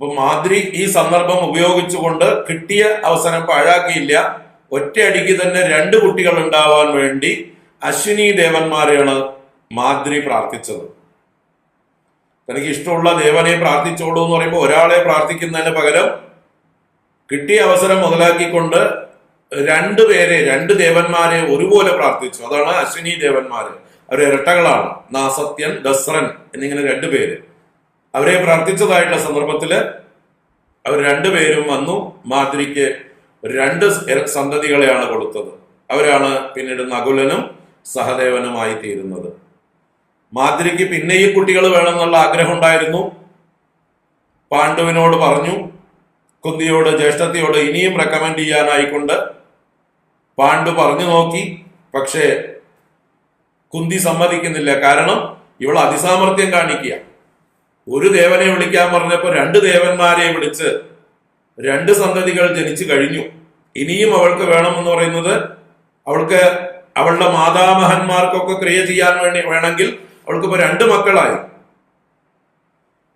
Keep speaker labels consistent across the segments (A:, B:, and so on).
A: അപ്പൊ മാദ്രി ഈ സന്ദർഭം ഉപയോഗിച്ചുകൊണ്ട് കിട്ടിയ അവസരം പാഴാക്കിയില്ല. ഒറ്റയടിക്ക് തന്നെ രണ്ട് കുട്ടികൾ ഉണ്ടാവാൻ വേണ്ടി അശ്വിനി ദേവന്മാരെയാണ് മാദ്രി പ്രാർത്ഥിച്ചത്. തനിക്ക് ഇഷ്ടമുള്ള ദേവനെ പ്രാർത്ഥിച്ചോളൂ എന്ന് പറയുമ്പോൾ ഒരാളെ പ്രാർത്ഥിക്കുന്നതിന് പകരം കിട്ടിയ അവസരം മുതലാക്കിക്കൊണ്ട് രണ്ടു പേരെ രണ്ട് ദേവന്മാരെ ഒരുപോലെ പ്രാർത്ഥിച്ചു. അതാണ് അശ്വിനി ദേവന്മാര്. അവർ ഇരട്ടകളാണ്. നാസത്യൻ ദസ്രൻ എന്നിങ്ങനെ രണ്ടുപേര് അവരെ പ്രാർത്ഥിച്ചതായിട്ടുള്ള സന്ദർഭത്തിൽ അവർ രണ്ടുപേരും വന്നു. മാതിരിക്ക് രണ്ട് സന്തതികളെയാണ് കൊടുത്തത്. അവരാണ് പിന്നീട് നകുലനും സഹദേവനുമായി തീരുന്നത്. മാദ്രിക്ക് പിന്നെയും കുട്ടികൾ വേണമെന്നുള്ള ആഗ്രഹം ഉണ്ടായിരുന്നു പാണ്ഡുവിനോട് പറഞ്ഞു കുന്തിയോട് ജ്യേഷ്ഠത്തിയോട് ഇനിയും റെക്കമെൻഡ് ചെയ്യാനായിക്കൊണ്ട് പാണ്ഡു പറഞ്ഞു നോക്കി. പക്ഷേ കുന്തി സമ്മതിക്കുന്നില്ല. കാരണം ഇവൾ അതിസാമർഥ്യം കാണിക്കുക. ഒരു ദേവനെ വിളിക്കാൻ പറഞ്ഞപ്പോൾ രണ്ട് ദേവന്മാരെ വിളിച്ച് രണ്ട് സന്തതികൾ ജനിച്ചു കഴിഞ്ഞു. ഇനിയും അവൾക്ക് വേണമെന്ന് പറയുന്നത് അവൾക്ക് അവളുടെ മാതാമഹന്മാർക്കൊക്കെ ക്രിയ ചെയ്യാൻ വേണ്ടി വേണമെങ്കിൽ അവൾക്ക് ഇപ്പൊ രണ്ട് മക്കളായി.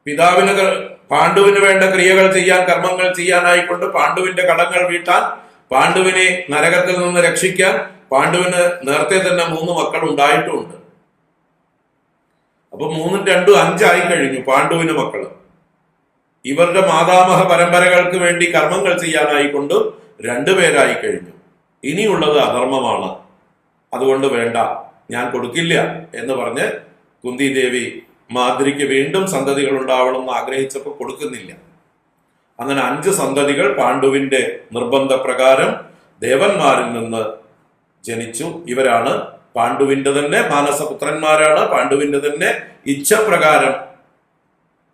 A: പിതാവിന് പാണ്ഡുവിന് വേണ്ട ക്രിയകൾ ചെയ്യാൻ കർമ്മങ്ങൾ ചെയ്യാനായിക്കൊണ്ട് പാണ്ഡുവിന്റെ കടങ്ങൾ വീട്ടാൻ പാണ്ഡുവിനെ നരകത്തിൽ നിന്ന് രക്ഷിക്കാൻ പാണ്ഡുവിന് നേരത്തെ തന്നെ മൂന്ന് മക്കൾ ഉണ്ടായിട്ടുമുണ്ട് അപ്പൊ മൂന്നും രണ്ടും അഞ്ചായി കഴിഞ്ഞു പാണ്ഡുവിന് മക്കൾ ഇവരുടെ മാതാമഹ പരമ്പരകൾക്ക് വേണ്ടി കർമ്മങ്ങൾ ചെയ്യാനായിക്കൊണ്ട് രണ്ടുപേരായി കഴിഞ്ഞു. ഇനിയുള്ളത് അധർമ്മമാണ്. അതുകൊണ്ട് വേണ്ട ഞാൻ കൊടുക്കില്ല എന്ന് പറഞ്ഞ് കുന്തി ദേവി മാദ്രിക്ക് വീണ്ടും സന്തതികൾ ഉണ്ടാവണം എന്ന് ആഗ്രഹിച്ചപ്പോൾ കൊടുക്കുന്നില്ല. അങ്ങനെ അഞ്ച് സന്തതികൾ പാണ്ഡുവിന്റെ നിർബന്ധപ്രകാരം ദേവന്മാരിൽ നിന്ന് ജനിച്ചു. ഇവരാണ് പാണ്ഡുവിന്റെ തന്നെ മാനസപുത്രന്മാരാണ് പാണ്ഡുവിന്റെ തന്നെ ഇച്ഛപ്രകാരം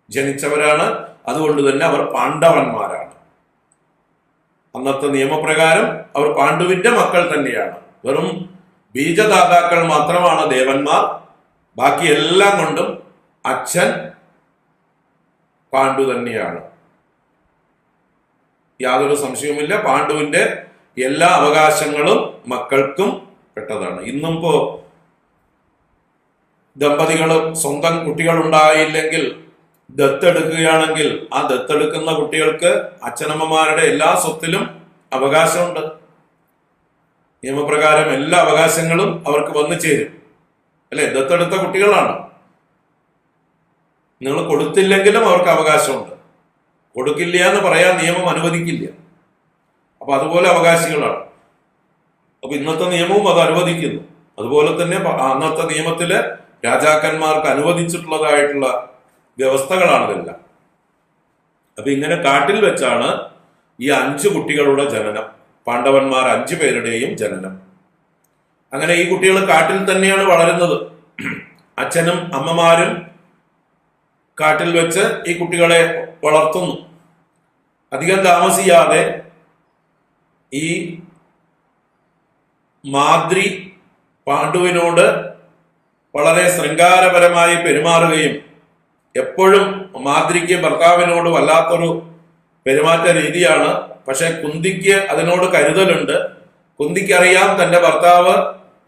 A: ജനിച്ചവരാണ്. അതുകൊണ്ട് തന്നെ അവർ പാണ്ഡവന്മാരാണ്. അന്നത്തെ നിയമപ്രകാരം അവർ പാണ്ഡുവിന്റെ മക്കൾ തന്നെയാണ്. വെറും ബീജദാതാക്കൾ മാത്രമാണ് ദേവന്മാർ. ബാക്കി എല്ലാം കൊണ്ടും അച്ഛൻ പാണ്ഡു തന്നെയാണ്. യാതൊരു സംശയവുമില്ല. പാണ്ഡുവിന്റെ എല്ലാ അവകാശങ്ങളും മക്കൾക്കും പെട്ടതാണ്. ഇന്നും ഇപ്പോ ദമ്പതികൾ സ്വന്തം കുട്ടികൾ ഉണ്ടായില്ലെങ്കിൽ ദത്തെടുക്കുകയാണെങ്കിൽ ആ ദത്തെടുക്കുന്ന കുട്ടികൾക്ക് അച്ഛനമ്മമാരുടെ എല്ലാ സ്വത്തിലും അവകാശമുണ്ട്. നിയമപ്രകാരം എല്ലാ അവകാശങ്ങളും അവർക്ക് വന്നു ചേരും. അല്ലെ? ദത്തെടുത്ത കുട്ടികളാണ്. നിങ്ങൾ കൊടുത്തില്ലെങ്കിലും അവർക്ക് അവകാശമുണ്ട്. കൊടുക്കില്ല എന്ന് പറയാൻ നിയമം അനുവദിക്കില്ല. അപ്പൊ അതുപോലെ അവകാശികളാണ്. അപ്പൊ ഇന്നത്തെ നിയമവും അത് അനുവദിക്കുന്നു. അതുപോലെ തന്നെ അന്നത്തെ നിയമത്തിൽ രാജാക്കന്മാർക്ക് അനുവദിച്ചിട്ടുള്ളതായിട്ടുള്ള വ്യവസ്ഥകളാണ് ഇതെല്ലാം. അപ്പൊ ഇങ്ങനെ കാട്ടിൽ വെച്ചാണ് ഈ അഞ്ച് കുട്ടികളുടെ ജനനം. പാണ്ഡവന്മാർ അഞ്ചു പേരുടെയും ജനനം. അങ്ങനെ ഈ കുട്ടികൾ കാട്ടിൽ തന്നെയാണ് വളരുന്നത്. അച്ഛനും അമ്മമാരും കാട്ടിൽ വെച്ച് ഈ കുട്ടികളെ വളർത്തുന്നു. അധികം താമസിയാതെ ഈ മാദ്രി പാണ്ഡുവിനോട് വളരെ ശൃംഗാരപരമായി പെരുമാറുകയും എപ്പോഴും മാദ്രിക്ക് ഭർത്താവിനോട് വല്ലാത്തൊരു പെരുമാറ്റ രീതിയാണ്. പക്ഷെ കുന്തിക്ക് അതിനോട് കരുതലുണ്ട്. കുന്തിക്കറിയാം തന്റെ ഭർത്താവ്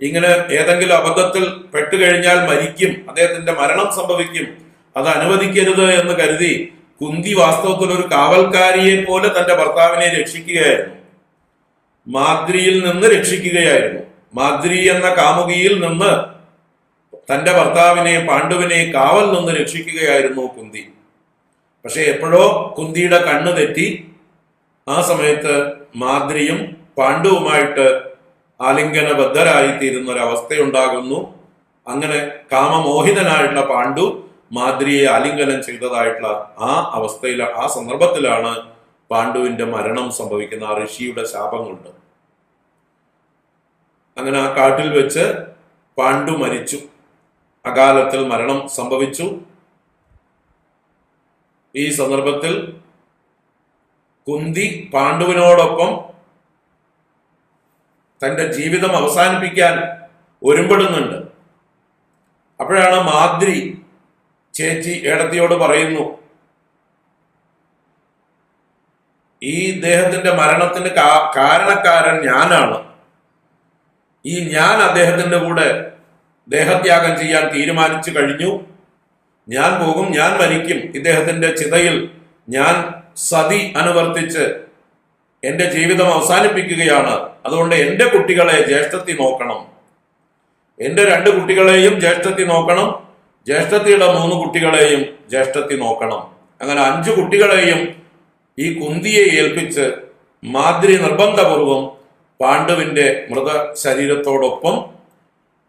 A: ഇങ്ങനെ ഏതെങ്കിലും അബദ്ധത്തിൽ പെട്ടുകഴിഞ്ഞാൽ മരിക്കും അദ്ദേഹത്തിന്റെ മരണം സംഭവിക്കും അത് അനുവദിക്കരുത് എന്ന് കരുതി കുന്തി വാസ്തവത്തിൽ ഒരു കാവൽക്കാരിയെ പോലെ തന്റെ ഭർത്താവിനെ രക്ഷിക്കുകയായിരുന്നു. മാദ്രിയിൽ നിന്ന് രക്ഷിക്കുകയായിരുന്നു. മാദ്രി എന്ന കാമുകിയിൽ നിന്ന് തന്റെ ഭർത്താവിനെ പാണ്ഡുവിനെ കാവൽ നിന്ന് രക്ഷിക്കുകയായിരുന്നു കുന്തി. പക്ഷെ എപ്പോഴോ കുന്തിയുടെ കണ്ണ് തെറ്റി. ആ സമയത്ത് മാദ്രിയും പാണ്ഡുവുമായിട്ട് ആലിംഗനബദ്ധരായി തീരുന്ന ഒരു അവസ്ഥയുണ്ടാകുന്നു അങ്ങനെ കാമമോഹിതനായിട്ടുള്ള പാണ്ഡു മാദ്രിയെ ആലിംഗനം ചെയ്തതായിട്ടുള്ള ആ അവസ്ഥയിൽ ആ സന്ദർഭത്തിലാണ് പാണ്ഡുവിന്റെ മരണം സംഭവിക്കുന്ന ആ ഋഷിയുടെ ശാപം കൊണ്ട് അങ്ങനെ ആ കാട്ടിൽ വെച്ച് പാണ്ഡു മരിച്ചു. അകാലത്തിൽ മരണം സംഭവിച്ചു. ഈ സന്ദർഭത്തിൽ കുന്തി പാണ്ഡുവിനോടൊപ്പം തന്റെ ജീവിതം അവസാനിപ്പിക്കാൻ ഒരുമ്പെടുന്നുണ്ട്. അപ്പോഴാണ് മാദ്രി ചേച്ചി ഏടത്തിയോട് പറയുന്നു ഈ ഇദ്ദേഹത്തിന്റെ മരണത്തിന് കാരണക്കാരൻ ഞാനാണ്. ഈ ഞാൻ അദ്ദേഹത്തിന്റെ കൂടെ ദേഹത്യാഗം ചെയ്യാൻ തീരുമാനിച്ചു കഴിഞ്ഞു. ഞാൻ പോകും ഞാൻ മരിക്കും. ഇദ്ദേഹത്തിന്റെ ചിതയിൽ ഞാൻ സതി അനുവർത്തിച്ച് എന്റെ ജീവിതം അവസാനിപ്പിക്കുകയാണ്. അതുകൊണ്ട് എന്റെ കുട്ടികളെ ജ്യേഷ്ഠത്തി നോക്കണം. എന്റെ രണ്ട് കുട്ടികളെയും ജ്യേഷ്ഠത്തി നോക്കണം. ജ്യേഷ്ഠത്തിയുടെ മൂന്ന് കുട്ടികളെയും ജ്യേഷ്ഠത്തി നോക്കണം. അങ്ങനെ അഞ്ചു കുട്ടികളെയും ഈ കുന്തിയെ ഏൽപ്പിച്ച് മാതിരി നിർബന്ധപൂർവം പാണ്ഡുവിന്റെ മൃത ശരീരത്തോടൊപ്പം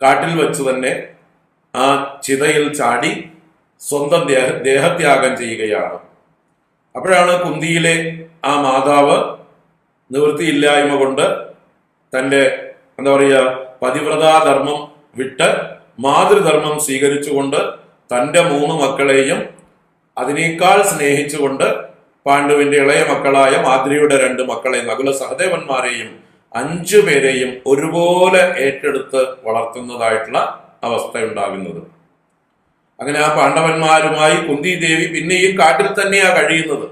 A: കാട്ടിൽ വെച്ച് തന്നെ ആ ചിതയിൽ ചാടി സ്വന്തം ദേഹ ദേഹത്യാഗം ചെയ്യുകയാണ്. അപ്പോഴാണ് കുന്തിയിലെ ആ മാതാവ് നിവൃത്തിയില്ലായ്മ കൊണ്ട് തന്റെ എന്താ പറയുക പതിവ്രതാധർമ്മം വിട്ട് മാതൃധർമ്മം സ്വീകരിച്ചുകൊണ്ട് തന്റെ മൂന്ന് മക്കളെയും അതിനേക്കാൾ സ്നേഹിച്ചുകൊണ്ട് പാണ്ഡുവിന്റെ ഇളയ മക്കളായ മാദ്രിയുടെ രണ്ട് മക്കളെ നകുല സഹദേവന്മാരെയും അഞ്ചു പേരെയും ഒരുപോലെ ഏറ്റെടുത്ത് വളർത്തുന്നതായിട്ടുള്ള അവസ്ഥ ഉണ്ടാകുന്നത് അങ്ങനെ ആ പാണ്ഡവന്മാരുമായി കുന്തി ദേവി പിന്നെയും കാട്ടിൽ തന്നെയാ കഴിയുന്നത്.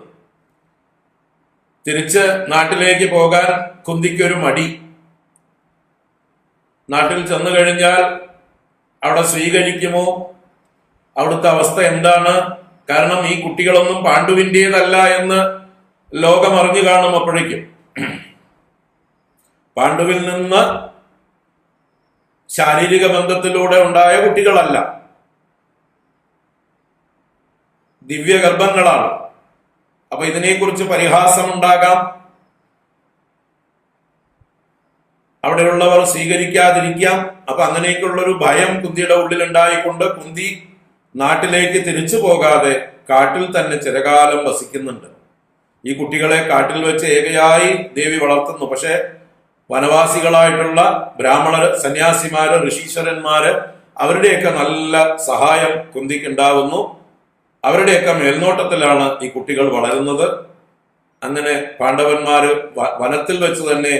A: തിരിച്ച് നാട്ടിലേക്ക് പോകാൻ കുന്തിക്കൊരു മടി. നാട്ടിൽ ചെന്നു കഴിഞ്ഞാൽ അവിടെ സ്വീകരിക്കുമോ? അവിടുത്തെ അവസ്ഥ എന്താണ്? കാരണം ഈ കുട്ടികളൊന്നും പാണ്ഡുവിന്റെതല്ല എന്ന് ലോകം അറിഞ്ഞു കാണും അപ്പോഴേക്കും പാണ്ഡുവിൽ നിന്ന് ശാരീരിക ബന്ധത്തിലൂടെ ഉണ്ടായ കുട്ടികളല്ല. ദിവ്യഗർഭങ്ങളാണ്. അപ്പൊ ഇതിനെക്കുറിച്ച് പരിഹാസം ഉണ്ടാകാം അവിടെയുള്ളവർ സ്വീകരിക്കാതിരിക്കാം. അപ്പൊ അങ്ങനെയൊക്കെയുള്ളൊരു ഭയം കുന്തിയുടെ ഉള്ളിൽ ഉണ്ടായിക്കൊണ്ട് കുന്തി നാട്ടിലേക്ക് തിരിച്ചു പോകാതെ കാട്ടിൽ തന്നെ ചിരകാലം വസിക്കുന്നുണ്ട്. ഈ കുട്ടികളെ കാട്ടിൽ വെച്ച് ഏകയായി ദേവി വളർത്തുന്നു. പക്ഷേ വനവാസികളായിട്ടുള്ള ബ്രാഹ്മണർ സന്യാസിമാര് ഋഷീശ്വരന്മാര് അവരുടെയൊക്കെ നല്ല സഹായം കുന്തിക്കുണ്ടാവുന്നു. അവരുടെയൊക്കെ മേൽനോട്ടത്തിലാണ് ഈ കുട്ടികൾ വളരുന്നത്. അങ്ങനെ പാണ്ഡവന്മാര് വനത്തിൽ വെച്ച് തന്നെ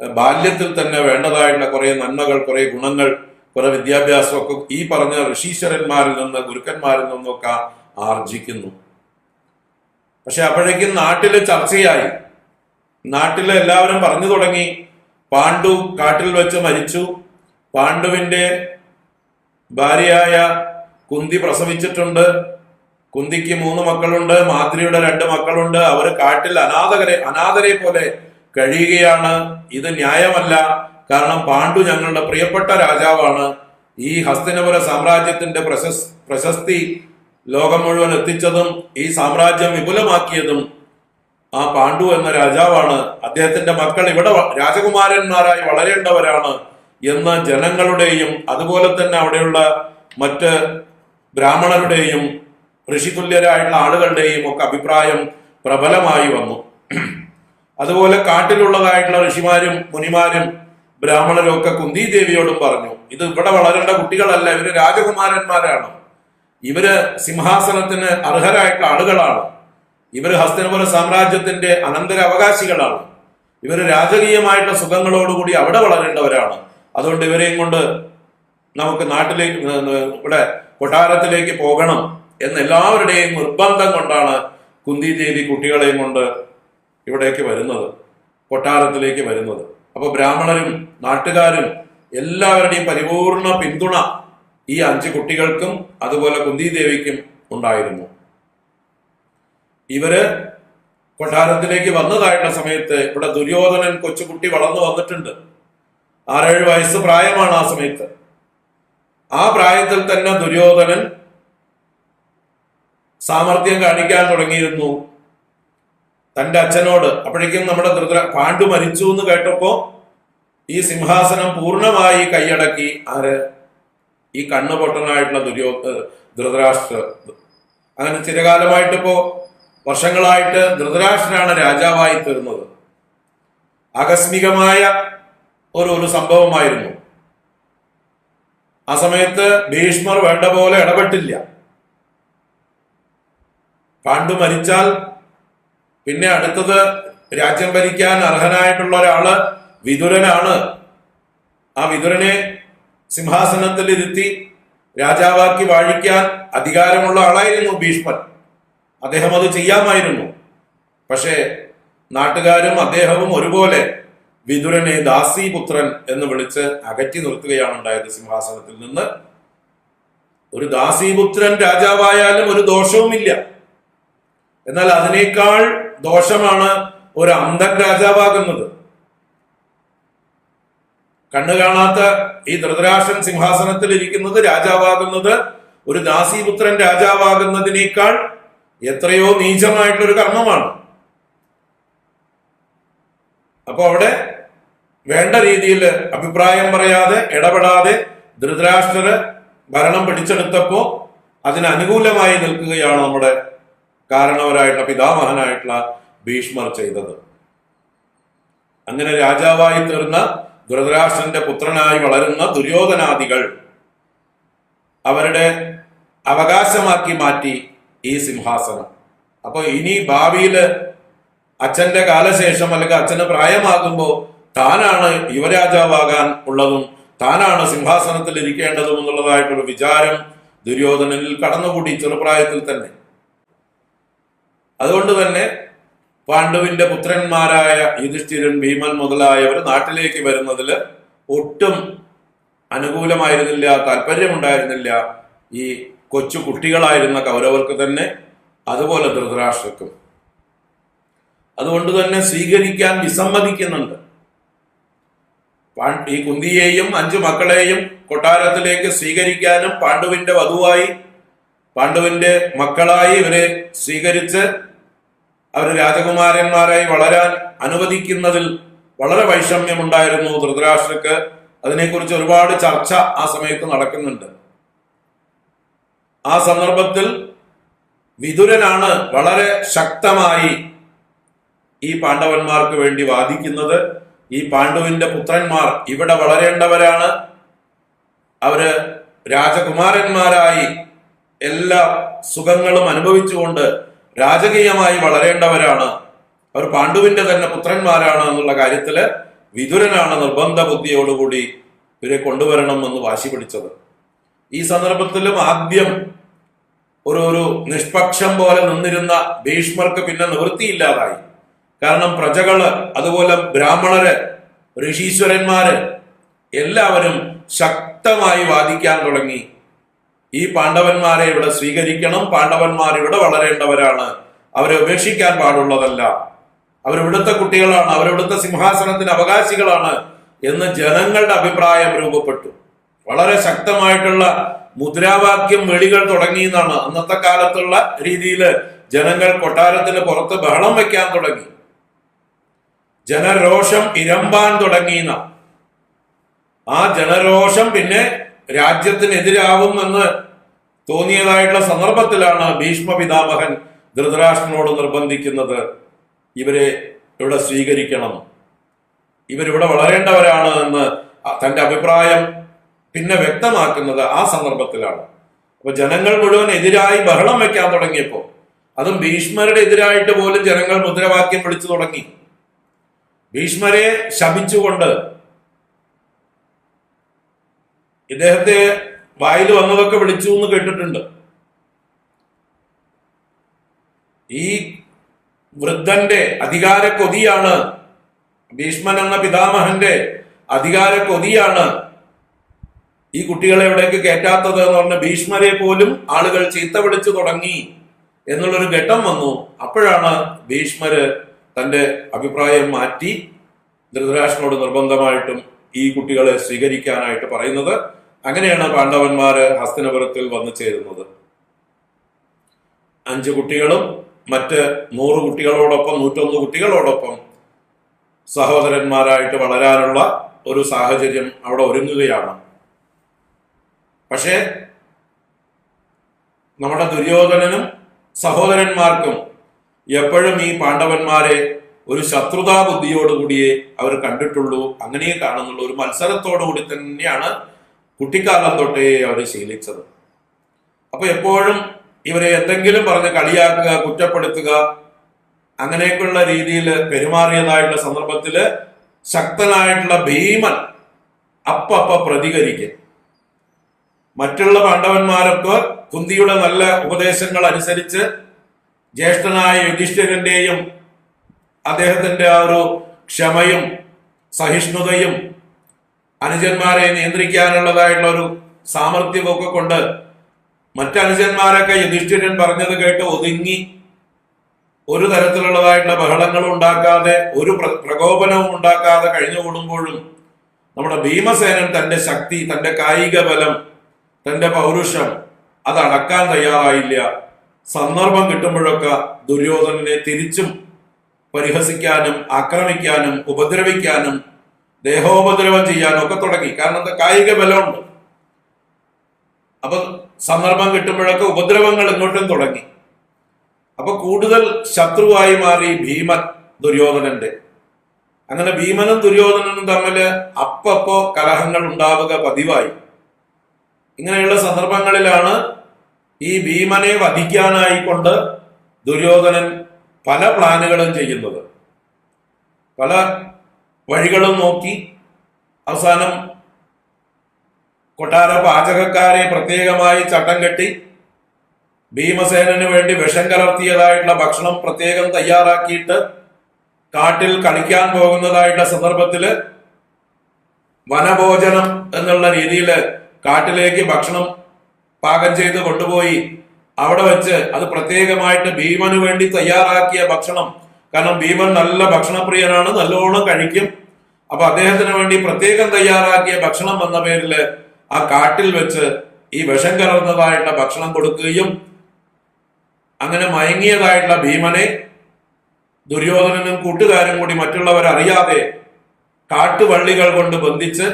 A: ബാല്യത്തിൽ തന്നെ വേണ്ടതായിട്ടുള്ള കുറേ നന്മകൾ കുറേ ഗുണങ്ങൾ കുറെ വിദ്യാഭ്യാസമൊക്കെ ഈ പറഞ്ഞ ഋഷീശ്വരന്മാരിൽ നിന്ന് ഗുരുക്കന്മാരിൽ നിന്നൊക്കെ ആർജിക്കുന്നു. പക്ഷെ അപ്പോഴേക്കും നാട്ടിൽ ചർച്ചയായി. നാട്ടിലെ എല്ലാവരും പറഞ്ഞു തുടങ്ങി. പാണ്ഡു കാട്ടിൽ വെച്ച് മരിച്ചു. പാണ്ഡുവിന്റെ ഭാര്യയായ കുന്തി പ്രസവിച്ചിട്ടുണ്ട്. കുന്തിക്ക് മൂന്ന് മക്കളുണ്ട് മാതിരിയുടെ രണ്ട് മക്കളുണ്ട്. അവർ കാട്ടിൽ അനാഥകരെ അനാഥരെ പോലെ കഴിയുകയാണ്. ഇത് ന്യായമല്ല. കാരണം പാണ്ഡു ഞങ്ങളുടെ പ്രിയപ്പെട്ട രാജാവാണ്. ഈ ഹസ്തിനപുര സാമ്രാജ്യത്തിന്റെ പ്രശസ് പ്രശസ്തി ലോകം മുഴുവൻ എത്തിച്ചതും ഈ സാമ്രാജ്യം വിപുലമാക്കിയതും ആ പാണ്ഡു എന്ന രാജാവാണ്. അദ്ദേഹത്തിന്റെ മക്കൾ ഇവിടെ രാജകുമാരന്മാരായി വളരേണ്ടവരാണ് എന്ന് ജനങ്ങളുടെയും അതുപോലെ തന്നെ അവിടെയുള്ള മറ്റ് ബ്രാഹ്മണരുടെയും ഋഷിതുല്യരായിട്ടുള്ള ആളുകളുടെയും ഒക്കെ അഭിപ്രായം പ്രബലമായി വന്നു. അതുപോലെ കാട്ടിലുള്ളതായിട്ടുള്ള ഋഷിമാരും മുനിമാരും ബ്രാഹ്മണരും ഒക്കെ കുന്തി ദേവിയോടും പറഞ്ഞു ഇത് ഇവിടെ വളരേണ്ട കുട്ടികളല്ല ഇവർ രാജകുമാരന്മാരാണ്. ഇവർ സിംഹാസനത്തിന് അർഹരായിട്ടുള്ള ആളുകളാണ്. ഇവർ ഹസ്തനപുര സാമ്രാജ്യത്തിന്റെ അനന്തര അവകാശികളാണ് ഇവർ രാജകീയമായിട്ടുള്ള സുഖങ്ങളോടുകൂടി അവിടെ വളരേണ്ടവരാണ്. അതുകൊണ്ട് ഇവരെയും കൊണ്ട് നമുക്ക് നാട്ടിലേക്ക് ഇവിടെ കൊട്ടാരത്തിലേക്ക് പോകണം എന്ന് എല്ലാവരുടെയും നിർബന്ധം കൊണ്ടാണ് കുന്തി ദേവി കുട്ടികളെയും കൊണ്ട് ഇവിടേക്ക് വരുന്നത് കൊട്ടാരത്തിലേക്ക് വരുന്നത്. അപ്പൊ ബ്രാഹ്മണരും നാട്ടുകാരും എല്ലാവരുടെയും പരിപൂർണ പിന്തുണ ഈ അഞ്ച് കുട്ടികൾക്കും അതുപോലെ കുന്തി ദേവിക്കും ഉണ്ടായിരുന്നു. ഇവർ കൊട്ടാരത്തിലേക്ക് വന്നതായിട്ടുള്ള സമയത്ത് ഇവിടെ ദുര്യോധനൻ കൊച്ചുകുട്ടി വളർന്നു വന്നിട്ടുണ്ട്. ആറേഴ് വയസ്സ് പ്രായമാണ് ആ സമയത്ത്. ആ പ്രായത്തിൽ തന്നെ ദുര്യോധനൻ സാമർഥ്യം കാണിക്കാൻ തുടങ്ങിയിരുന്നു. തന്റെ അച്ഛനോട് അപ്പോഴേക്കും നമ്മുടെ ധൃതര പാണ്ഡു മരിച്ചു എന്ന് കേട്ടപ്പോ ഈ സിംഹാസനം പൂർണമായി കൈയടക്കി ആര്? ഈ കണ്ണു പൊട്ടനായിട്ടുള്ള ദുര്യോ ധൃതരാഷ്ട്ര അങ്ങനെ ചിരകാലമായിട്ടിപ്പോ വർഷങ്ങളായിട്ട് ധൃതരാഷ്ട്രനാണ് രാജാവായി തീർന്നത്. ആകസ്മികമായ ഒരു ഒരു സംഭവമായിരുന്നു. ആ സമയത്ത് ഭീഷ്മർ വേണ്ട പോലെ ഇടപെട്ടില്ല. പാണ്ഡു മരിച്ചാൽ പിന്നെ അടുത്തത് രാജ്യം ഭരിക്കാൻ അർഹനായിട്ടുള്ള ഒരാൾ വിതുരനാണ്. ആ വിതുരനെ സിംഹാസനത്തിൽ ഇരുത്തി രാജാവാക്കി വാഴിക്കാൻ അധികാരമുള്ള ആളായിരുന്നു ഭീഷ്മൻ. അദ്ദേഹം അത് ചെയ്യാമായിരുന്നു. പക്ഷേ നാട്ടുകാരും അദ്ദേഹവും ഒരുപോലെ വിതുരനെ ദാസിപുത്രൻ എന്ന് വിളിച്ച് അകറ്റി നിർത്തുകയാണ് ഉണ്ടായത് സിംഹാസനത്തിൽ നിന്ന്. ഒരു ദാസിപുത്രൻ രാജാവായാലും ഒരു ദോഷവുമില്ല. എന്നാൽ അതിനേക്കാൾ ദോഷമാണ് ഒരു അന്ധൻ രാജാവാകുന്നത്. കണ്ണു കാണാത്ത ഈ ധൃതരാഷ്ട്രൻ സിംഹാസനത്തിൽ ഇരിക്കുന്നത് രാജാവാകുന്നത് ഒരു ദാസിപുത്രൻ രാജാവാകുന്നതിനേക്കാൾ എത്രയോ നീചമായിട്ടുള്ള ഒരു കർമ്മമാണ്. അപ്പൊ അവിടെ വേണ്ട രീതിയിൽ അഭിപ്രായം പറയാതെ ഇടപെടാതെ ധൃതരാഷ്ട്രര് ഭരണം പിടിച്ചെടുത്തപ്പോൾ അതിനനുകൂലമായി നിൽക്കുകയാണ് നമ്മുടെ കാരണവരായിട്ടുള്ള പിതാമഹനായിട്ടുള്ള ഭീഷ്മർ ചെയ്തത്. അങ്ങനെ രാജാവായി തീർന്ന ധൃതരാഷ്ട്രന്റെ പുത്രനായി വളരുന്ന ദുര്യോധനാദികൾ അവരുടെ അവകാശമാക്കി മാറ്റി ഈ സിംഹാസനം. അപ്പൊ ഇനി ഭാവിയിൽ അച്ഛന്റെ കാലശേഷം അല്ലെങ്കിൽ അച്ഛന് പ്രായമാകുമ്പോൾ താനാണ് യുവരാജാവാകാൻ ഉള്ളതും താനാണ് സിംഹാസനത്തിൽ ഇരിക്കേണ്ടതും എന്നുള്ളതായിട്ടൊരു വിചാരം ദുര്യോധനനിൽ കടന്നുകൂടി ചെറുപ്രായത്തിൽ തന്നെ. അതുകൊണ്ട് തന്നെ പാണ്ഡുവിന്റെ പുത്രന്മാരായ യുധിഷ്ഠിരൻ ഭീമൻ മുതലായവർ നാട്ടിലേക്ക് വരുന്നതിൽ ഒട്ടും അനുകൂലമായിരുന്നില്ല താല്പര്യമുണ്ടായിരുന്നില്ല. ഈ കൊച്ചു കുട്ടികളായിരുന്ന കൗരവർക്ക് തന്നെ അതുപോലെ ധൃതരാഷ്ട്രക്കും. അതുകൊണ്ട് തന്നെ സ്വീകരിക്കാൻ വിസമ്മതിക്കുന്നുണ്ട്. ഈ കുന്തിയെയും അഞ്ചു മക്കളെയും കൊട്ടാരത്തിലേക്ക് സ്വീകരിക്കാനും പാണ്ഡുവിന്റെ വധുവായി പാണ്ഡുവിന്റെ മക്കളായി ഇവരെ സ്വീകരിച്ച് അവർ രാജകുമാരന്മാരായി വളരാൻ അനുവദിക്കുന്നതിൽ വളരെ വൈഷമ്യമുണ്ടായിരുന്നു ധൃതരാഷ്ട്രക്ക്. അതിനെക്കുറിച്ച് ഒരുപാട് ചർച്ച ആ സമയത്ത് നടക്കുന്നുണ്ട്. ആ സന്ദർഭത്തിൽ വിതുരനാണ് വളരെ ശക്തമായി ഈ പാണ്ഡവന്മാർക്ക് വേണ്ടി വാദിക്കുന്നത്. ഈ പാണ്ഡുവിന്റെ പുത്രന്മാർ ഇവിടെ വളരേണ്ടവരാണ്. അവർ രാജകുമാരന്മാരായി എല്ലാ സുഖങ്ങളും അനുഭവിച്ചുകൊണ്ട് രാജകീയമായി വളരേണ്ടവരാണ്. അവർ പാണ്ഡുവിന്റെ തന്നെ പുത്രന്മാരാണ് എന്നുള്ള കാര്യത്തിൽ വിതുരനാണ് നിർബന്ധ ബുദ്ധിയോടുകൂടി ഇവരെ കൊണ്ടുവരണം എന്ന് വാശി പിടിച്ചത്. ഈ സന്ദർഭത്തിലും ആദ്യം ഒരു ഒരു നിഷ്പക്ഷം പോലെ നിന്നിരുന്ന ഭീഷ്മർക്ക് പിന്നെ നിവൃത്തിയില്ലാതായി. കാരണം പ്രജകൾ അതുപോലെ ബ്രാഹ്മണര് ഋഷീശ്വരന്മാര് എല്ലാവരും ശക്തമായി വാദിക്കാൻ തുടങ്ങി. ഈ പാണ്ഡവന്മാരെ ഇവിടെ സ്വീകരിക്കണം. പാണ്ഡവന്മാർ ഇവിടെ വളരേണ്ടവരാണ്. അവരെ ഉപേക്ഷിക്കാൻ പാടുള്ളതല്ല. അവരിവിടുത്തെ കുട്ടികളാണ്. അവരിവിടുത്തെ സിംഹാസനത്തിന് അവകാശികളാണ് എന്ന് ജനങ്ങളുടെ അഭിപ്രായം രൂപപ്പെട്ടു. വളരെ ശക്തമായിട്ടുള്ള മുദ്രാവാക്യം വെളികൾ തുടങ്ങി എന്നാണ് അന്നത്തെ കാലത്തുള്ള രീതിയിൽ ജനങ്ങൾ കൊട്ടാരത്തിന് പുറത്ത് ബഹളം വെക്കാൻ തുടങ്ങി. ജനരോഷം ഇരമ്പാൻ തുടങ്ങിയെന്ന ആ ജനരോഷം പിന്നെ രാജ്യത്തിനെതിരാവും എന്ന് തോന്നിയതായിട്ടുള്ള സന്ദർഭത്തിലാണ് ഭീഷ്മ പിതാമഹൻ ധൃതരാഷ്ട്രനോട് നിർബന്ധിക്കുന്നത്. ഇവരെ ഇവിടെ സ്വീകരിക്കണം. ഇവരിവിടെ വളരേണ്ടവരാണ് എന്ന് തന്റെ അഭിപ്രായം പിന്നെ വ്യക്തമാക്കുന്നത് ആ സന്ദർഭത്തിലാണ്. അപ്പൊ ജനങ്ങൾ മുഴുവൻ എതിരായി ബഹളം വെക്കാൻ തുടങ്ങിയപ്പോൾ അതും ഭീഷ്മരുടെ എതിരായിട്ട് പോലും ജനങ്ങൾ മുദ്രാവാക്യം വിളിച്ചു തുടങ്ങി. ഭീഷ്മരെ ശപിച്ചുകൊണ്ട് ഇദ്ദേഹത്തെ വായിൽ വന്നതൊക്കെ വിളിച്ചു എന്ന് കേട്ടിട്ടുണ്ട്. ഈ വൃദ്ധന്റെ അധികാര കൊതിയാണ് ഭീഷ്മൻ എന്ന പിതാമഹന്റെ അധികാര കൊതിയാണ് ഈ കുട്ടികളെ എവിടേക്ക് കയറ്റാത്തത് എന്ന് പറഞ്ഞ ഭീഷ്മരെ പോലും ആളുകൾ ചീത്ത വിളിച്ചു തുടങ്ങി എന്നുള്ളൊരു ഘട്ടം വന്നു. അപ്പോഴാണ് ഭീഷ്മര് തന്റെ അഭിപ്രായം മാറ്റി ധൃതരാഷ്ട്രനോട് നിർബന്ധമായിട്ടും ഈ കുട്ടികളെ സ്വീകരിക്കാനായിട്ട് പറയുന്നത് അങ്ങനെയാണ് പാണ്ഡവന്മാര് ഹസ്തനപുരത്തിൽ വന്നു ചേരുന്നത്. അഞ്ച് കുട്ടികളും മറ്റ് നൂറ് കുട്ടികളോടൊപ്പം നൂറ്റൊന്ന് കുട്ടികളോടൊപ്പം സഹോദരന്മാരായിട്ട് വളരാനുള്ള ഒരു സാഹചര്യം അവിടെ ഒരുങ്ങുകയാണ്. പക്ഷേ നമ്മുടെ ദുര്യോധനനും സഹോദരന്മാർക്കും എപ്പോഴും ഈ പാണ്ഡവന്മാരെ ഒരു ശത്രുതാ ബുദ്ധിയോടുകൂടിയേ അവർ കണ്ടിട്ടുള്ളൂ അങ്ങനെ കാണുന്നുള്ളൂ. ഒരു മത്സരത്തോടു കൂടി തന്നെയാണ് കുട്ടിക്കാലം തൊട്ടേ അവർ ശീലിച്ചത്. അപ്പൊ എപ്പോഴും ഇവരെ എന്തെങ്കിലും പറഞ്ഞ് കളിയാക്കുക കുറ്റപ്പെടുത്തുക അങ്ങനെയൊക്കെയുള്ള രീതിയിൽ പെരുമാറിയതായിട്ടുള്ള സന്ദർഭത്തിൽ ശക്തനായിട്ടുള്ള ഭീമൻ അപ്പപ്പ പ്രതികരിക്കും. മറ്റുള്ള പാണ്ഡവന്മാരൊക്കെ കുന്തിയുടെ നല്ല ഉപദേശങ്ങൾ അനുസരിച്ച് ജ്യേഷ്ഠനായ യുധിഷ്ഠിരന്റെയും അദ്ദേഹത്തിന്റെ ആ ഒരു ക്ഷമയും സഹിഷ്ണുതയും അനുജന്മാരെ നിയന്ത്രിക്കാനുള്ളതായിട്ടുള്ള ഒരു സാമർഥ്യമൊക്കെ കൊണ്ട് മറ്റനുജന്മാരൊക്കെ യുധിഷ്ഠിരൻ പറഞ്ഞത് കേട്ട് ഒതുങ്ങി ഒരു തരത്തിലുള്ളതായിട്ടുള്ള ബഹളങ്ങളും ഉണ്ടാക്കാതെ ഒരു പ്രകോപനവും ഉണ്ടാക്കാതെ കഴിഞ്ഞുകൂടുമ്പോഴും നമ്മുടെ ഭീമസേനൻ തന്റെ ശക്തി തന്റെ കായിക ബലം തന്റെ പൗരുഷം അത് അടക്കാൻ തയ്യാറായില്ല. സന്ദർഭം കിട്ടുമ്പോഴൊക്കെ ദുര്യോധനനെ തിരിച്ചും പരിഹസിക്കാനും ആക്രമിക്കാനും ഉപദ്രവിക്കാനും ദേഹോപദ്രവം ചെയ്യാനും ഒക്കെ തുടങ്ങി. കാരണം എന്താ? കായിക ബലമുണ്ട്. അപ്പൊ സന്ദർഭം കിട്ടുമ്പോഴൊക്കെ ഉപദ്രവങ്ങൾ ഇങ്ങോട്ടും തുടങ്ങി. അപ്പൊ കൂടുതൽ ശത്രുവായി മാറി ഭീമൻ ദുര്യോധനന്റെ. അങ്ങനെ ഭീമനും ദുര്യോധനനും തമ്മിൽ അപ്പപ്പോ കലഹങ്ങൾ ഉണ്ടാവുക പതിവായി. ഇങ്ങനെയുള്ള സന്ദർഭങ്ങളിലാണ് ഈ ഭീമനെ വധിക്കാനായിക്കൊണ്ട് ദുര്യോധനൻ പല പ്ലാനുകളും ചെയ്യുന്നത്. പല വഴികളും നോക്കി അവസാനം കൊട്ടാര പാചകക്കാരെ പ്രത്യേകമായി ചട്ടം കെട്ടി ഭീമസേനന് വേണ്ടി വിഷം കലർത്തിയതായിട്ടുള്ള ഭക്ഷണം പ്രത്യേകം തയ്യാറാക്കിയിട്ട് കാട്ടിൽ കളിക്കാൻ പോകുന്നതായിട്ടുള്ള സന്ദർഭത്തിൽ വനഭോജനം എന്നുള്ള രീതിയിൽ കാട്ടിലേക്ക് ഭക്ഷണം പാകം ചെയ്ത് കൊണ്ടുപോയി അവിടെ വെച്ച് അത് പ്രത്യേകമായിട്ട് ഭീമന് വേണ്ടി തയ്യാറാക്കിയ ഭക്ഷണം. കാരണം ഭീമൻ നല്ല ഭക്ഷണപ്രിയനാണ് നല്ലോണം കഴിക്കും. അപ്പൊ അദ്ദേഹത്തിന് വേണ്ടി പ്രത്യേകം തയ്യാറാക്കിയ ഭക്ഷണം എന്ന പേരിൽ ആ കാട്ടിൽ വെച്ച് ഈ വിഷം കലർന്നതായിട്ടുള്ള ഭക്ഷണം കൊടുക്കുകയും അങ്ങനെ മയങ്ങിയതായിട്ടുള്ള ഭീമനെ ദുര്യോധനനും കൂട്ടുകാരും കൂടി മറ്റുള്ളവർ അറിയാതെ കാട്ടുവള്ളികൾ കൊണ്ട് ബന്ധിച്ച്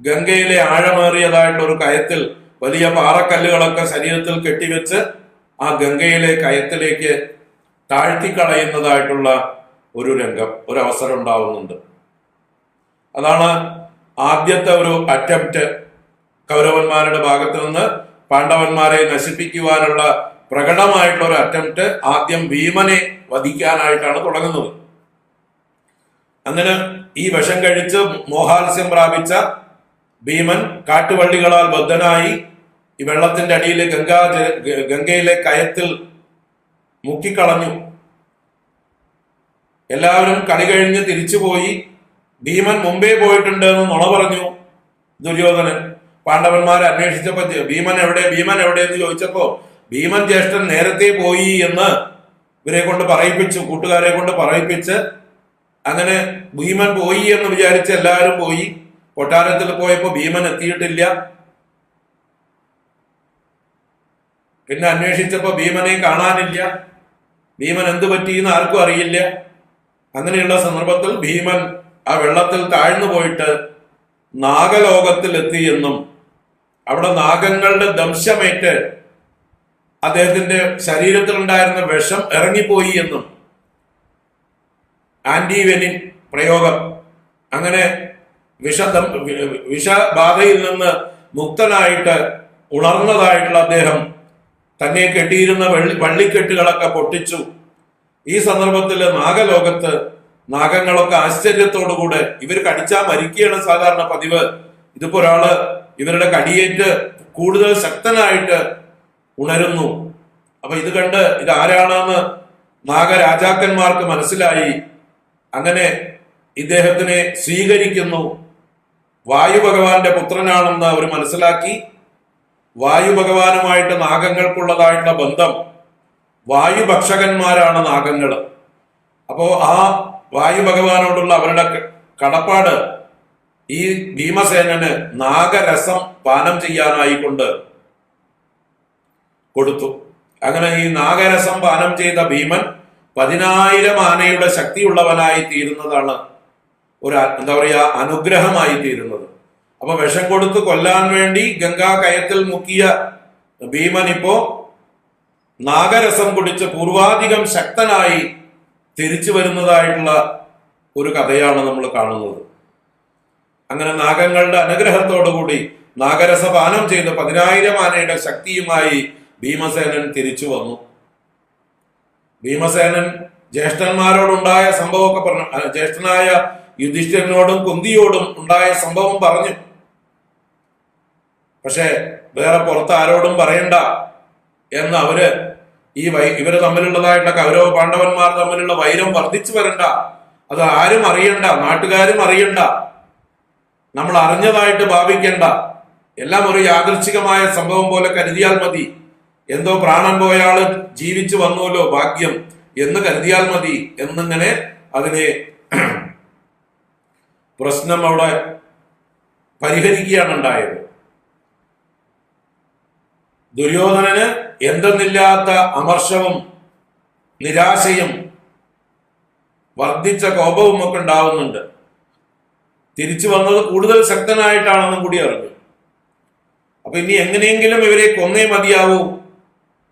A: ഗംഗയിലെ ആഴമേറിയതായിട്ടുള്ള ഒരു കയത്തിൽ വലിയ പാറക്കല്ലുകളൊക്കെ ശരീരത്തിൽ കെട്ടിവെച്ച് ആ ഗംഗയിലെ കയത്തിലേക്ക് താഴ്ത്തിക്കളയുന്നതായിട്ടുള്ള ഒരു രംഗം ഒരു അവസരം ഉണ്ടാവുന്നുണ്ട്. അതാണ് ആദ്യത്തെ ഒരു അറ്റംപ്റ്റ് കൗരവന്മാരുടെ ഭാഗത്ത് നിന്ന് പാണ്ഡവന്മാരെ നശിപ്പിക്കുവാനുള്ള പ്രകടമായിട്ടുള്ള ഒരു അറ്റംപ്റ്റ് ആദ്യം ഭീമനെ വധിക്കാനായിട്ടാണ് തുടങ്ങുന്നത്. അങ്ങനെ ഈ വിഷം കഴിച്ച് മോഹാത്സ്യം പ്രാപിച്ച ഭീമൻ കാട്ടുവള്ളികളാൽ ബദ്ധനായി ഈ വെള്ളത്തിന്റെ അടിയിൽ ഗംഗാ ഗംഗയിലെ കയത്തിൽ മുക്കിക്കളഞ്ഞു. എല്ലാവരും കളി കഴിഞ്ഞ് തിരിച്ചുപോയി. ഭീമൻ മുമ്പേ പോയിട്ടുണ്ട് എന്ന് നുണ പറഞ്ഞു ദുര്യോധനൻ. പാണ്ഡവന്മാരെ അന്വേഷിച്ചപ്പോ ഭീമൻ എവിടെ ഭീമൻ എവിടെ എന്ന് ചോദിച്ചപ്പോ ഭീമൻ ജ്യേഷ്ഠൻ നേരത്തെ പോയി എന്ന് ഇവരെ കൊണ്ട് പറയിപ്പിച്ചു കൂട്ടുകാരെ കൊണ്ട് പറയിപ്പിച്ച്. അങ്ങനെ ഭീമൻ പോയി എന്ന് വിചാരിച്ച് എല്ലാവരും പോയി. കൊട്ടാരത്തിൽ പോയപ്പോ ഭീമൻ എത്തിയിട്ടില്ല. പിന്നെ അന്വേഷിച്ചപ്പോ ഭീമനെ കാണാനില്ല. ഭീമൻ എന്തു പറ്റിയെന്ന് ആർക്കും അറിയില്ല. അങ്ങനെയുള്ള സന്ദർഭത്തിൽ ഭീമൻ ആ വെള്ളത്തിൽ താഴ്ന്നു പോയിട്ട് നാഗലോകത്തിൽ എത്തി എന്നും അവിടെ നാഗങ്ങളുടെ ദംശമേറ്റ് അദ്ദേഹത്തിന്റെ ശരീരത്തിലുണ്ടായിരുന്ന വിഷം ഇറങ്ങിപ്പോയി എന്നും ആന്റിവെനിൻ പ്രയോഗം. അങ്ങനെ വിഷദം വിഷബാധയിൽ നിന്ന് മുക്തനായിട്ട് ഉണർന്നതായിട്ടുള്ള അദ്ദേഹം തന്നെ കെട്ടിയിരുന്ന വെള്ളി വള്ളിക്കെട്ടുകളൊക്കെ പൊട്ടിച്ചു. ഈ സന്ദർഭത്തിൽ നാഗലോകത്ത് നാഗങ്ങളൊക്കെ ആശ്ചര്യത്തോടുകൂടെ ഇവർ കടിച്ചാൽ മരിക്കുകയാണ് സാധാരണ പതിവ്. ഇതിപ്പോ ഒരാൾ ഇവരുടെ കടിയേറ്റ് കൂടുതൽ ശക്തനായിട്ട് ഉണരുന്നു. അപ്പൊ ഇത് കണ്ട് ഇത് ആരാണെന്ന് നാഗരാജാക്കന്മാർക്ക് മനസ്സിലായി. അങ്ങനെ ഇദ്ദേഹത്തിനെ സ്വീകരിക്കുന്നു. വായു ഭഗവാന്റെ പുത്രനാണെന്ന് അവർ മനസ്സിലാക്കി. വായു ഭഗവാനുമായിട്ട് നാഗങ്ങൾക്കുള്ളതായിട്ടുള്ള ബന്ധം വായുഭക്ഷകന്മാരാണ് നാഗങ്ങൾ അപ്പോ ആ വായു ഭഗവാനോടുള്ള അവരുടെ കടപ്പാട് ഈ ഭീമസേനന് നാഗരസം പാനം ചെയ്യാനായിക്കൊണ്ട് കൊടുത്തു. അങ്ങനെ ഈ നാഗരസം പാനം ചെയ്ത ഭീമൻ പതിനായിരം ആനയുടെ ശക്തിയുള്ളവനായി തീരുന്നതാണ് ഒരു എന്താ പറയുക അനുഗ്രഹമായി തീരുന്നത് അപ്പൊ വിഷം കൊടുത്ത് കൊല്ലാൻ വേണ്ടി ഗംഗാ കയത്തിൽ മുക്കിയ ഭീമൻ ഇപ്പോ നാഗരസം കുടിച്ച് പൂർവാധികം ശക്തനായി തിരിച്ചു വരുന്നതായിട്ടുള്ള ഒരു കഥയാണ് നമ്മൾ കാണുന്നത്. അങ്ങനെ നാഗങ്ങളുടെ അനുഗ്രഹത്തോടുകൂടി നാഗരസ പാനം ചെയ്ത് പതിനായിരം ആനയുടെ ശക്തിയുമായി ഭീമസേനൻ തിരിച്ചു വന്നു. ഭീമസേനൻ ജ്യേഷ്ഠന്മാരോടുണ്ടായ സംഭവമൊക്കെ പറഞ്ഞു ജ്യേഷ്ഠനായ യുധിഷ്ഠിരനോടും കുന്തിയോടും ഉണ്ടായ സംഭവം പറഞ്ഞു പക്ഷെ വേറെ പുറത്ത് ആരോടും പറയണ്ട എന്ന് അവർ ഈ വൈ ഇവർ തമ്മിലുള്ളതായിട്ടുള്ള കൗരവ പാണ്ഡവന്മാർ തമ്മിലുള്ള വൈരം വർദ്ധിച്ചു വരണ്ട. അത് ആരും അറിയണ്ട നാട്ടുകാരും അറിയണ്ട. നമ്മൾ അറിഞ്ഞതായിട്ട് ഭാവിക്കണ്ട. എല്ലാം ഒരു യാദൃച്ഛികമായ സംഭവം പോലെ കരുതിയാൽ മതി. എന്തോ പ്രാണൻ പോയാൾ ജീവിച്ചു വന്നുവല്ലോ ഭാഗ്യം എന്ന് കരുതിയാൽ മതി എന്നിങ്ങനെ അതിനെ പ്രശ്നം അവിടെ പരിഹരിക്കുകയാണ് ഉണ്ടായത്. ദുര്യോധനന് എന്തെന്നില്ലാത്ത അമർഷവും നിരാശയും വർദ്ധിച്ച കോപവും ഒക്കെ ഉണ്ടാവുന്നുണ്ട്. തിരിച്ചു വന്നത് കൂടുതൽ ശക്തനായിട്ടാണെന്നും കൂടി അറിഞ്ഞു. അപ്പൊ ഇനി എങ്ങനെയെങ്കിലും ഇവരെ കൊന്നേ മതിയാവൂ.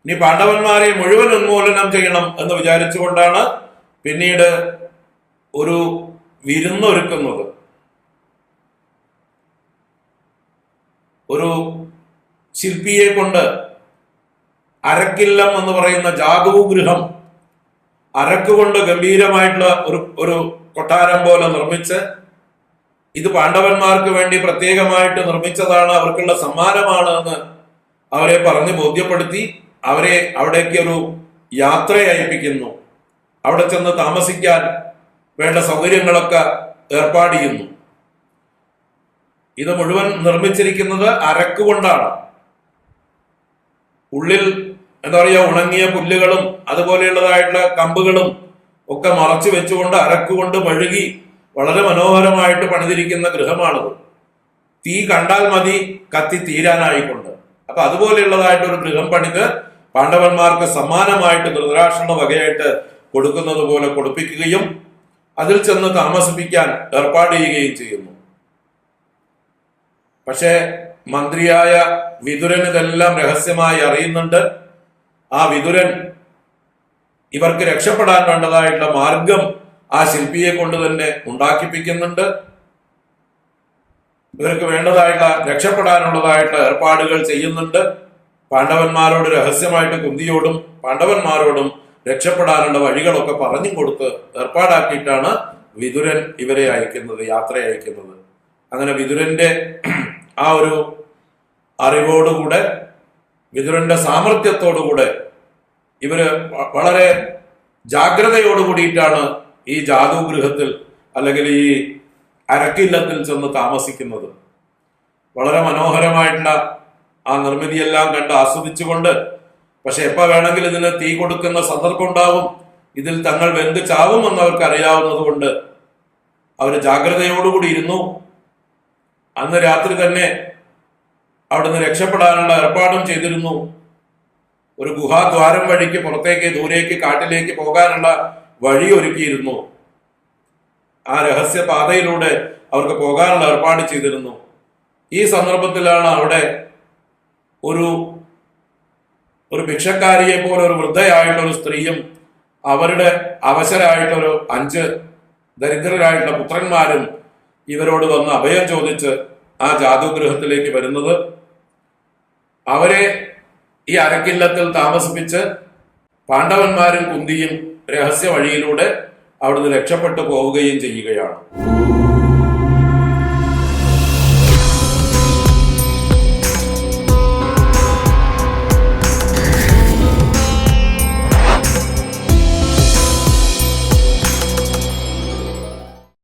A: ഇനി പാണ്ഡവന്മാരെ മുഴുവൻ ഉന്മൂലനം ചെയ്യണം എന്ന് വിചാരിച്ചുകൊണ്ടാണ് പിന്നീട് ഒരു വിരുന്നൊരുക്കുന്നത് ഒരു ശില്പിയെ കൊണ്ട് അരക്കില്ലം എന്ന് പറയുന്ന ജാഗുഗൃഹം അരക്കുകൊണ്ട് ഗംഭീരമായിട്ടുള്ള ഒരു ഒരു കൊട്ടാരം പോലെ നിർമ്മിച്ച് ഇത് പാണ്ഡവന്മാർക്ക് വേണ്ടി പ്രത്യേകമായിട്ട് നിർമ്മിച്ചതാണ് അവർക്കുള്ള സമ്മാനമാണ് എന്ന് അവരെ പറഞ്ഞ് ബോധ്യപ്പെടുത്തി അവരെ അവിടേക്ക് ഒരു യാത്ര അയപ്പിക്കുന്നു. അവിടെ ചെന്ന് താമസിക്കാൻ വേണ്ട സൗകര്യങ്ങളൊക്കെ ഏർപ്പാട് ചെയ്യുന്നു. ഇത് മുഴുവൻ നിർമ്മിച്ചിരിക്കുന്നത് അരക്കുകൊണ്ടാണ്. ഉള്ളിൽ എന്താ പറയുക ഉണങ്ങിയ പുല്ലുകളും അതുപോലെയുള്ളതായിട്ടുള്ള കമ്പുകളും ഒക്കെ മറച്ചു വെച്ചുകൊണ്ട് അരക്കുകൊണ്ട് മെഴുകി വളരെ മനോഹരമായിട്ട് പണിതിരിക്കുന്ന ഗൃഹമാണത്. തീ കണ്ടാൽ മതി കത്തി തീരാനായിക്കൊണ്ട്. അപ്പൊ അതുപോലെയുള്ളതായിട്ട് ഒരു ഗൃഹം പണിത് പാണ്ഡവന്മാർക്ക് സമ്മാനമായിട്ട് ധൃതരാഷ്ട്രയുടെ വകയായിട്ട് കൊടുക്കുന്നത് പോലെ കൊടുപ്പിക്കുകയും അതിൽ ചെന്ന് താമസിപ്പിക്കാൻ ഏർപ്പാട് ചെയ്യുകയും ചെയ്യുന്നു. പക്ഷേ മന്ത്രിയായ വിതുരൻ ഇതെല്ലാം രഹസ്യമായി അറിയുന്നുണ്ട്. ആ വിതുരൻ ഇവർക്ക് രക്ഷപ്പെടാൻ വേണ്ടതായിട്ടുള്ള മാർഗം ആ ശില്പിയെ കൊണ്ട് തന്നെ ഉണ്ടാക്കിപ്പിക്കുന്നുണ്ട്. ഇവർക്ക് വേണ്ടതായിട്ടുള്ള രക്ഷപ്പെടാനുള്ളതായിട്ടുള്ള ഏർപ്പാടുകൾ ചെയ്യുന്നുണ്ട്. പാണ്ഡവന്മാരോട് രഹസ്യമായിട്ട് കുന്തിയോടും പാണ്ഡവന്മാരോടും രക്ഷപ്പെടാനുള്ള വഴികളൊക്കെ പറഞ്ഞു കൊടുത്ത് ഏർപ്പാടാക്കിയിട്ടാണ് വിതുരൻ ഇവരെ അയക്കുന്നത് യാത്ര അയക്കുന്നത്. അങ്ങനെ വിതുരന്റെ ആ ഒരു അറിവോടുകൂടെ വിതുരന്റെ സാമർഥ്യത്തോടുകൂടെ ഇവർ വളരെ ജാഗ്രതയോട് കൂടിയിട്ടാണ് ഈ ജാദുഗൃഹത്തിൽ അല്ലെങ്കിൽ ഈ അരക്കില്ലത്തിൽ ചെന്ന് താമസിക്കുന്നത്. വളരെ മനോഹരമായിട്ടുള്ള ആ നിർമ്മിതിയെല്ലാം കണ്ട് ആസ്വദിച്ചുകൊണ്ട് പക്ഷെ എപ്പോ വേണമെങ്കിലും ഇതിന് തീ കൊടുക്കുന്ന സന്ദർഭം ഉണ്ടാവും. ഇതിൽ തങ്ങൾ വെന്ത് ചാവുമെന്ന് അവർക്ക് അറിയാവുന്നത് കൊണ്ട് അവർ ജാഗ്രതയോടുകൂടി ഇരുന്നു. അന്ന് രാത്രി തന്നെ അവിടുന്ന് രക്ഷപ്പെടാനുള്ള ഏർപ്പാടും ചെയ്തിരുന്നു. ഒരു ഗുഹാദ്വാരം വഴിക്ക് പുറത്തേക്ക് ദൂരേക്ക് കാട്ടിലേക്ക് പോകാനുള്ള വഴി ഒരുക്കിയിരുന്നു. ആ രഹസ്യ പാതയിലൂടെ അവർക്ക് പോകാനുള്ള ഏർപ്പാട് ചെയ്തിരുന്നു. ഈ സന്ദർഭത്തിലാണ് അവിടെ ഒരു ഒരു ഭിക്ഷക്കാരിയെ പോലെ ഒരു വൃദ്ധയായിട്ടുള്ള ഒരു സ്ത്രീയും അവരുടെ അവശരായിട്ടൊരു അഞ്ച് ദരിദ്രരായിട്ടുള്ള പുത്രന്മാരും ഇവരോട് വന്ന് അഭയം ചോദിച്ച് ആ ജാദുഗൃഹത്തിലേക്ക് വരുന്നത് അവരെ ഈ അരക്കില്ലത്തിൽ താമസിപ്പിച്ച് പാണ്ഡവന്മാരും കുന്തിയും രഹസ്യ വഴിയിലൂടെ അവിടുന്ന് രക്ഷപ്പെട്ടു പോവുകയും ചെയ്യുകയാണ്.